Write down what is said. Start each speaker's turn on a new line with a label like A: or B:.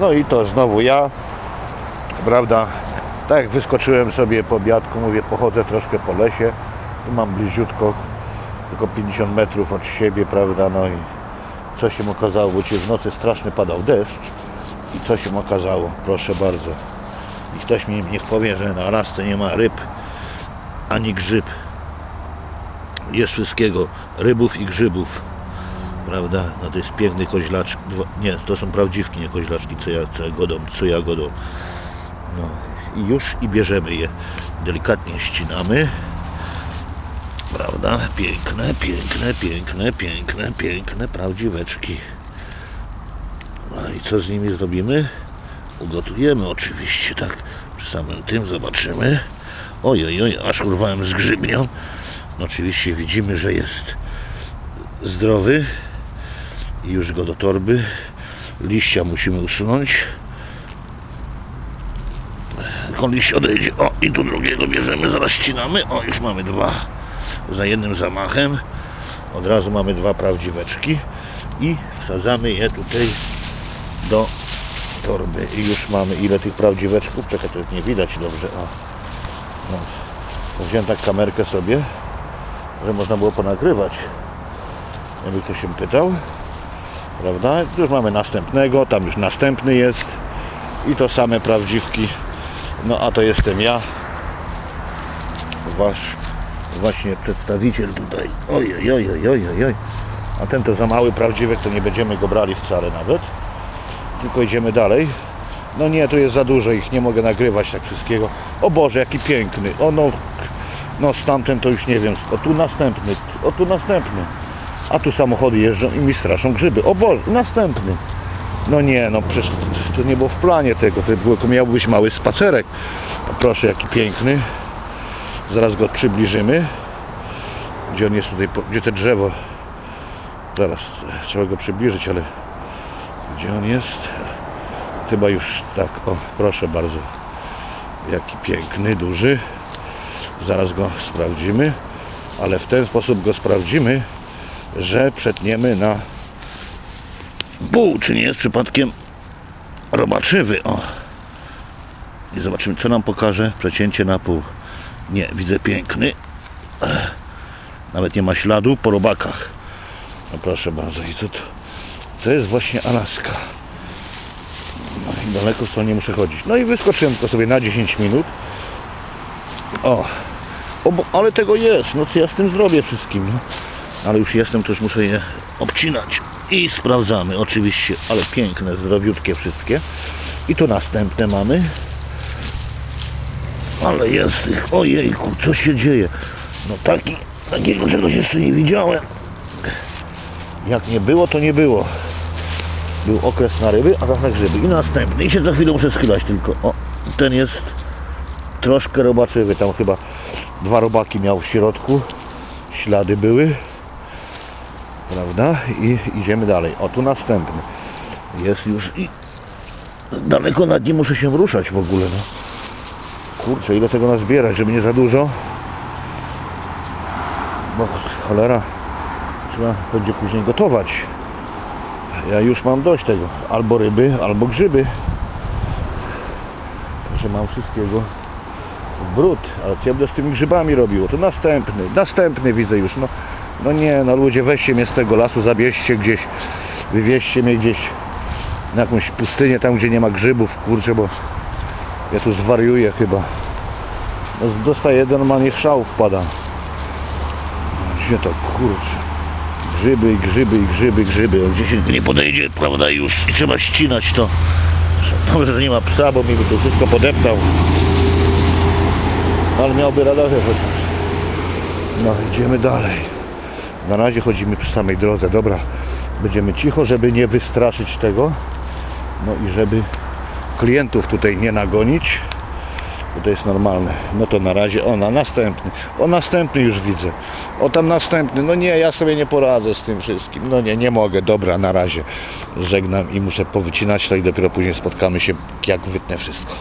A: No i to znowu ja, prawda, tak wyskoczyłem sobie po obiadku, mówię, pochodzę troszkę po lesie, tu mam bliziutko, tylko 50 metrów od siebie, prawda, no i co się okazało, bo ci w nocy straszny padał deszcz. I co się okazało, proszę bardzo. I ktoś mi niech powie, że na Alasce nie ma ryb, ani grzyb. Jest wszystkiego, rybów i grzybów, prawda, no to jest piękny koźlacz, nie, to są prawdziwki, nie koźlaczki, co ja, co ja godą, co ja godą. No i już i bierzemy je, delikatnie ścinamy, prawda, piękne, piękne, piękne, piękne, piękne, prawdziweczki. No i co z nimi zrobimy? Ugotujemy oczywiście, tak, przy samym tym zobaczymy. Oj, oj, oj, aż urwałem z grzybnią. No oczywiście widzimy, że jest zdrowy i już go do torby. Liścia musimy usunąć. On liść odejdzie. O, i tu drugiego bierzemy, zaraz ścinamy. O, już mamy dwa. Za jednym zamachem. Od razu mamy dwa prawdziweczki i wsadzamy je tutaj do torby. I już mamy ile tych prawdziweczków. Czekaj, to nie widać dobrze. O. No. Wziąłem tak kamerkę sobie, że można było ponagrywać. Jakby ktoś się pytał. Prawda? Tu już mamy następnego, tam już następny jest. I to same prawdziwki. No a to jestem ja. Wasz właśnie przedstawiciel tutaj. Oj, oj, oj, oj, oj, oj. A ten to za mały prawdziwek, to nie będziemy go brali wcale nawet. Tylko idziemy dalej. No nie, tu jest za dużo ich, nie mogę nagrywać tak wszystkiego. O Boże, jaki piękny. O no, no stamten to już nie wiem. O tu następny, o tu następny. A tu samochody jeżdżą i mi straszą grzyby. O Boże, następny. No nie, no przecież to nie było w planie tego. To było, miał być mały spacerek. Proszę, jaki piękny. Zaraz go przybliżymy. Gdzie on jest tutaj, gdzie te drzewo. Zaraz, trzeba go przybliżyć, ale gdzie on jest? Chyba już tak, o proszę bardzo. Jaki piękny, duży. Zaraz go sprawdzimy, ale w ten sposób go sprawdzimy, że przetniemy na pół, czy nie jest przypadkiem robaczywy. O. I zobaczymy, co nam pokaże przecięcie na pół. Nie, widzę piękny. Nawet nie ma śladu po robakach. No proszę bardzo, i to? To jest właśnie Alaska. No i daleko stąd nie muszę chodzić. No i wyskoczyłem tylko sobie na 10 minut. O, o bo, ale tego jest. No co ja z tym zrobię wszystkim? No. Ale już jestem, to już muszę je obcinać. I sprawdzamy oczywiście, ale piękne, zdrowiutkie wszystkie. I tu następne mamy. Ale jest tych, ojejku, co się dzieje? No taki, takiego czegoś jeszcze nie widziałem. Jak nie było, to nie było. Był okres na ryby, a teraz na grzyby. I następny. I się za chwilę muszę schylać tylko. O, ten jest troszkę robaczywy. Tam chyba dwa robaki miał w środku. Ślady były. Prawda? I idziemy dalej. O, tu następny. Jest już i daleko nad nim muszę się ruszać w ogóle. No. Kurczę, ile tego nazbierać, żeby nie za dużo. Bo cholera, trzeba będzie później gotować. Ja już mam dość tego. Albo ryby, albo grzyby. Także mam wszystkiego brud. Ale co ja będę z tymi grzybami robił? To następny, następny widzę już. No, no nie, no ludzie weźcie mnie z tego lasu, zabierzcie gdzieś, wywieźcie mnie gdzieś na jakąś pustynię, tam gdzie nie ma grzybów, kurczę, bo ja tu zwariuję chyba. No, dostaję normalnie szał wpada. Gdzie to kurczę. Grzyby, grzyby, grzyby, grzyby. Gdzie się nie podejdzie, prawda, już i trzeba ścinać to. Dobrze, że nie ma psa, bo mi by to wszystko podeptał. Ale miałby radarze chociaż. No, idziemy dalej. Na razie chodzimy przy samej drodze. Dobra, będziemy cicho, żeby nie wystraszyć tego. No i żeby klientów tutaj nie nagonić. Bo to jest normalne. No to na razie, o na następny. O następny już widzę. O tam następny. No nie, ja sobie nie poradzę z tym wszystkim. No nie, nie mogę. Dobra, na razie. Żegnam i muszę powycinać to i dopiero później spotkamy się, jak wytnę wszystko.